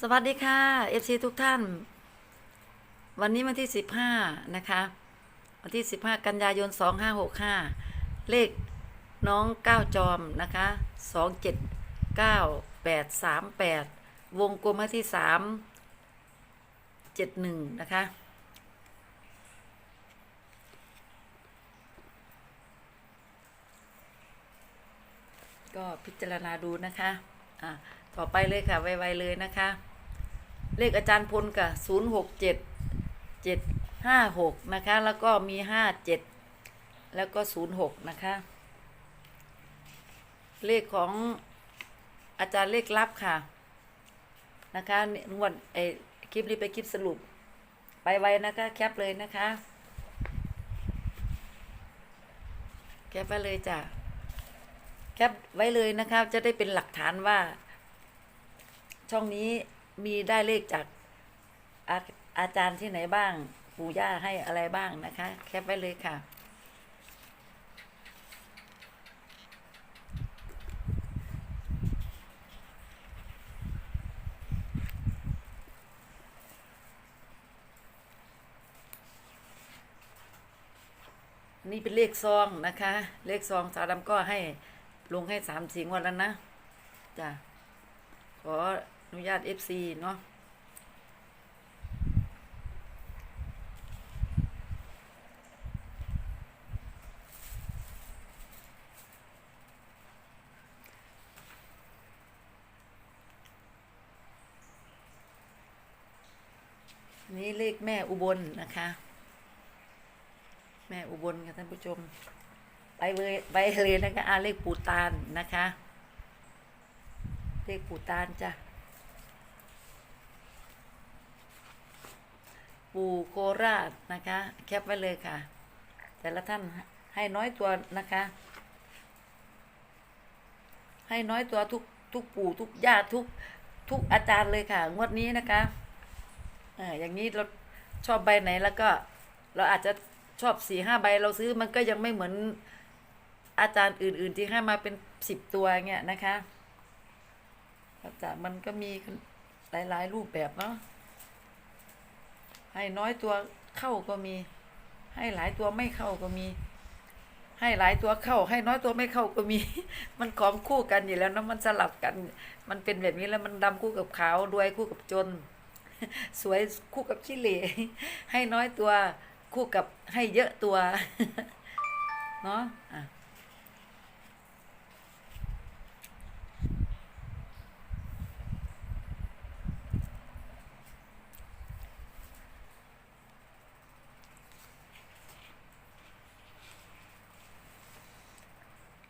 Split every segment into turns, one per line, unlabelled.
สวัสดีค่ะ FC ทุกท่าน วันนี้วันที่ 15 นะคะ วันที่ 15 กันยายน 2565 เลขน้องก้าวจอมนะคะ 279838 วงกลมที่ 3 71 นะคะ ก็พิจารณาดูนะคะ อะต่อไปเลยค่ะ ไวๆเลยนะคะ เลขอาจารย์พลกับศูนย์หกเจ็ดเจ็ดห้าหกนะคะ แล้วก็มีห้าเจ็ดแล้วก็ศูนย์หกนะคะ เลขของอาจารย์เลขลับค่ะ นะคะนวดไอคลิปนี้ไปคลิปสรุป ไปไวนะคะ แคปเลยนะคะ แคปไปเลยจ้ะ แคปไว้เลยนะคะจะได้เป็นหลักฐานว่า ช่องนี้มีได้เลขจากอาอาจารย์ที่ไหนบ้าง ปู่ย่าให้อะไรบ้างนะคะ แคปไว้เลยค่ะ นี่เป็นเลขซองนะคะ เลขซองสาวดำก็ให้ ลงให้สามสีงวันแล้วนะจ้ะขออนุญาต FC เนาะนี่เลขแม่อุบลนะคะ แม่อุบลค่ะท่านผู้ชม ไปเลยไปเลยนะคะอาเลขปูตานนะคะ เลขปูตานจ้ะปูโคราชนะคะ แคปไว้เลยค่ะ แต่ละท่านให้น้อยตัวนะคะ ให้น้อยตัวทุกทุกปู่ทุกญาติทุกทุกอาจารย์เลยค่ะ งวดนี้นะคะออย่างนี้เราชอบใบไหนแล้วก็ เราอาจจะชอบสี่ห้าใบเราซื้อมันก็ยังไม่เหมือน อาจารย์อื่น ๆ ที่ให้มาเป็นสิบตัวเงี้ยนะคะแต่มันก็มีหลาย ๆ รูปแบบเนาะให้น้อยตัวเข้าก็มี ให้หลายตัวไม่เข้าก็มี ให้หลายตัวเข้า ให้น้อยตัวไม่เข้าก็มี มันของคู่กันอยู่แล้วเนอะมันสลับกัน มันเป็นแบบนี้แล้วมันดำคู่กับขาวรวยคู่กับจน สวยคู่กับขี้เหร่ให้น้อยตัวคู่กับให้เยอะตัว เนาะ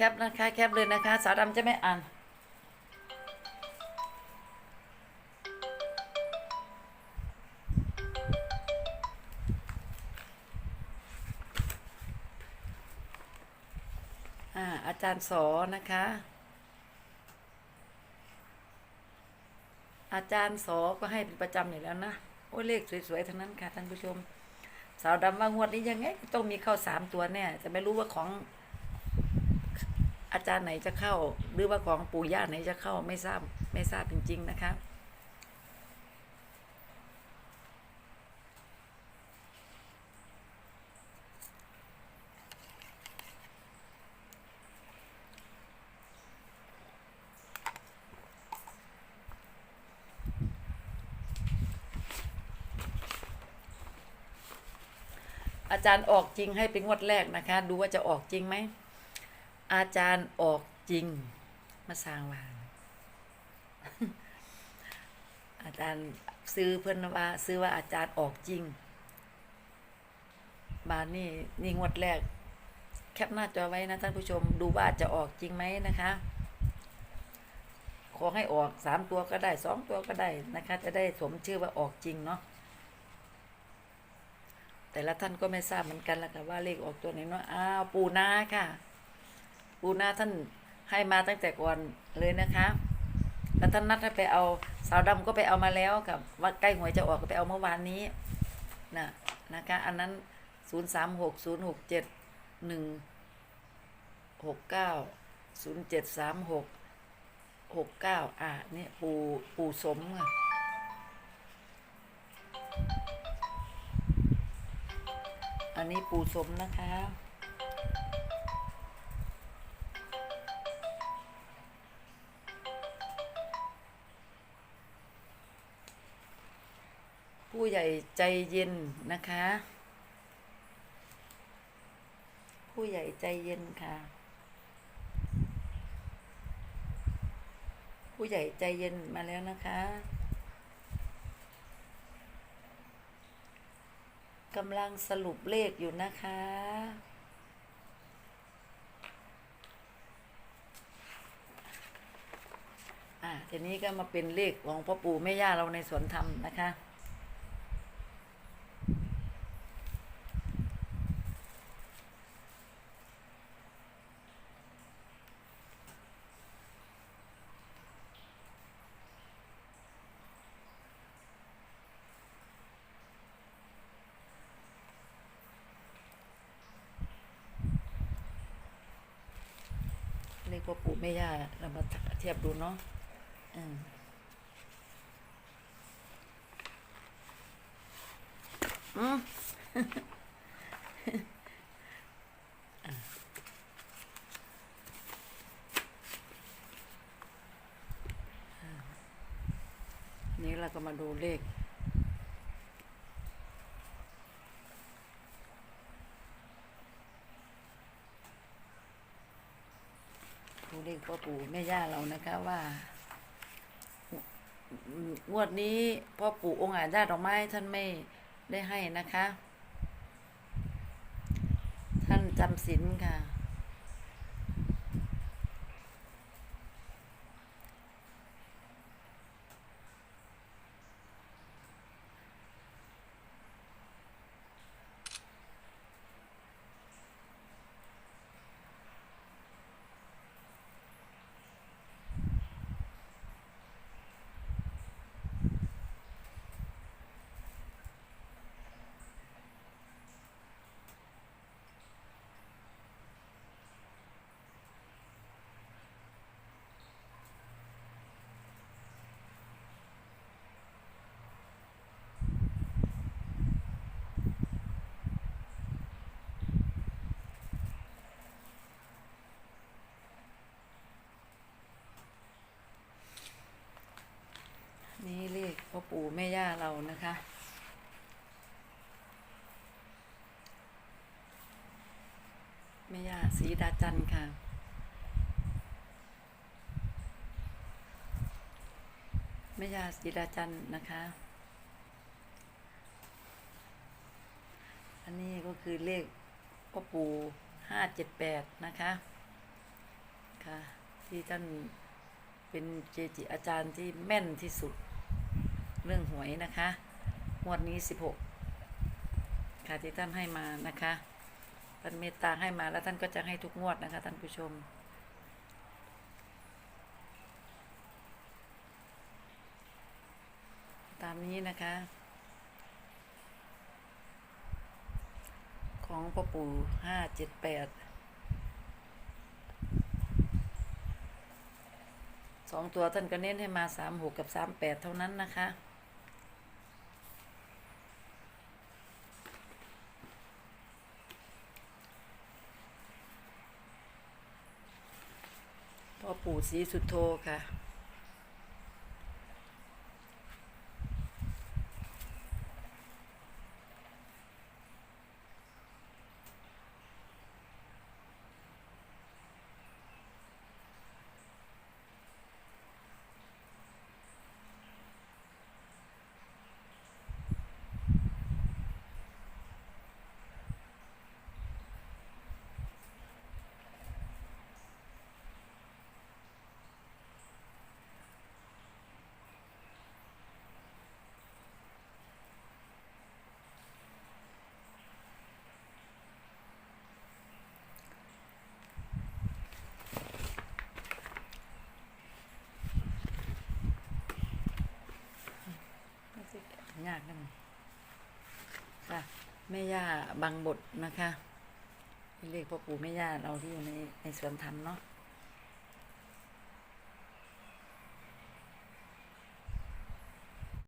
แคปนะคะ แคปเลยนะคะ สาวดำจะไม่อ่านอ่าอาจารย์สอนะคะ อาจารย์สอก็ให้เป็นประจำอยู่แล้วนะ โอ้เลขสวยๆทั้งนั้นค่ะท่านผู้ชม สาวดำว่างวดนี้ยังไง ต้องมีเข้าสามตัวแน่ จะไม่รู้ว่าของ อาจารย์ไหนจะเข้า หรือว่าของปู่ย่าไหนจะเข้าไม่ทราบไม่ทราบจริง ๆ นะคะอาจารย์ออกจริงให้เป็นงวดแรกนะคะ ดูว่าจะออกจริงไหม อาจารย์ออกจริง มาสร้างวางอาจารย์ซื้อเพื่อนว่า ซื้อว่าอาจารย์ออกจริงบานนี่นี่งวดแรก แคปหน้าจอไว้นะท่านผู้ชมดูว่าจะออกจริงไหมนะคะ ขอให้ออกสามตัวก็ได้สองตัวก็ได้นะคะ จะได้สมชื่อว่าออกจริงเนาะแต่ละท่านก็ไม่ทราบเหมือนกันล้วค่ะว่าเลขออกตัวไหนเนาะอ้าวปูนาค่ะ ปูนาท่านให้มาตั้งแต่ก่อนเลยนะคะแล้วท่านนัดให้ไปเอาสาวดำก็ไปเอามาแล้วกับว่าใกล้หวยจะออกก็ไปเอาเมื่อวานนี้นะนะคะ อันนั้นศูนย์สามหกศูนย์หกเจ็ดหนึ่งหกเก้าศูนย์เจ็ดสามหกหกเก้าอะเนี่ยปูปูสมอะอันนี้ปูสมนะคะ ผู้ใหญ่ใจเย็นนะคะ ผู้ใหญ่ใจเย็นค่ะ ผู้ใหญ่ใจเย็นมาแล้วนะคะกำลังสรุปเลขอยู่นะคะ อ่าทีนี้ก็มาเป็นเลขของพ่อปู่แม่ย่าเราในสวนธรรมนะคะ พ่อปู่แม่ย่าเรามาเทียบดูเนาะอืมอืมนี่เราก็มาดูเลข ดูเลข พ่อปู่แม่ย่าเรานะคะว่างวดนี้พ่อปู่องค์อาจญาติดอกไม้ท่านไม่ได้ให้นะคะ ท่านจำศีลค่ะ นี่เลขพ่อปู่ แม่ย่าเรานะคะ แม่ย่าสีดาจันค่ะ แม่ย่าสีดาจันนะคะ อันนี้ก็คือเลขพ่อปู่ห้าเจ็ดแปดนะคะ ค่ะ ที่ท่านเป็นเจจิอาจารย์ที่แม่นที่สุด เรื่องหวยนะคะงวดนี้สิบหกค่ะที่ท่านให้มานะคะท่านเมตตาให้มาแล้วท่านก็จะให้ทุกงวดนะคะท่านผู้ชม ตามนี้นะคะ ของพ่อปู่ห้าเจ็ดแปดสองตัวท่านก็เน้นให้มาสามหกกับสามแปดเท่านั้นนะคะ พ่อปู่ศรีสุดโทค่ะ ยากนั่นค่ะแม่ย่าบางบทนะคะเลขพ่อปู่แม่ย่าเราที่อยู่ในในสวนธรรมเนาะ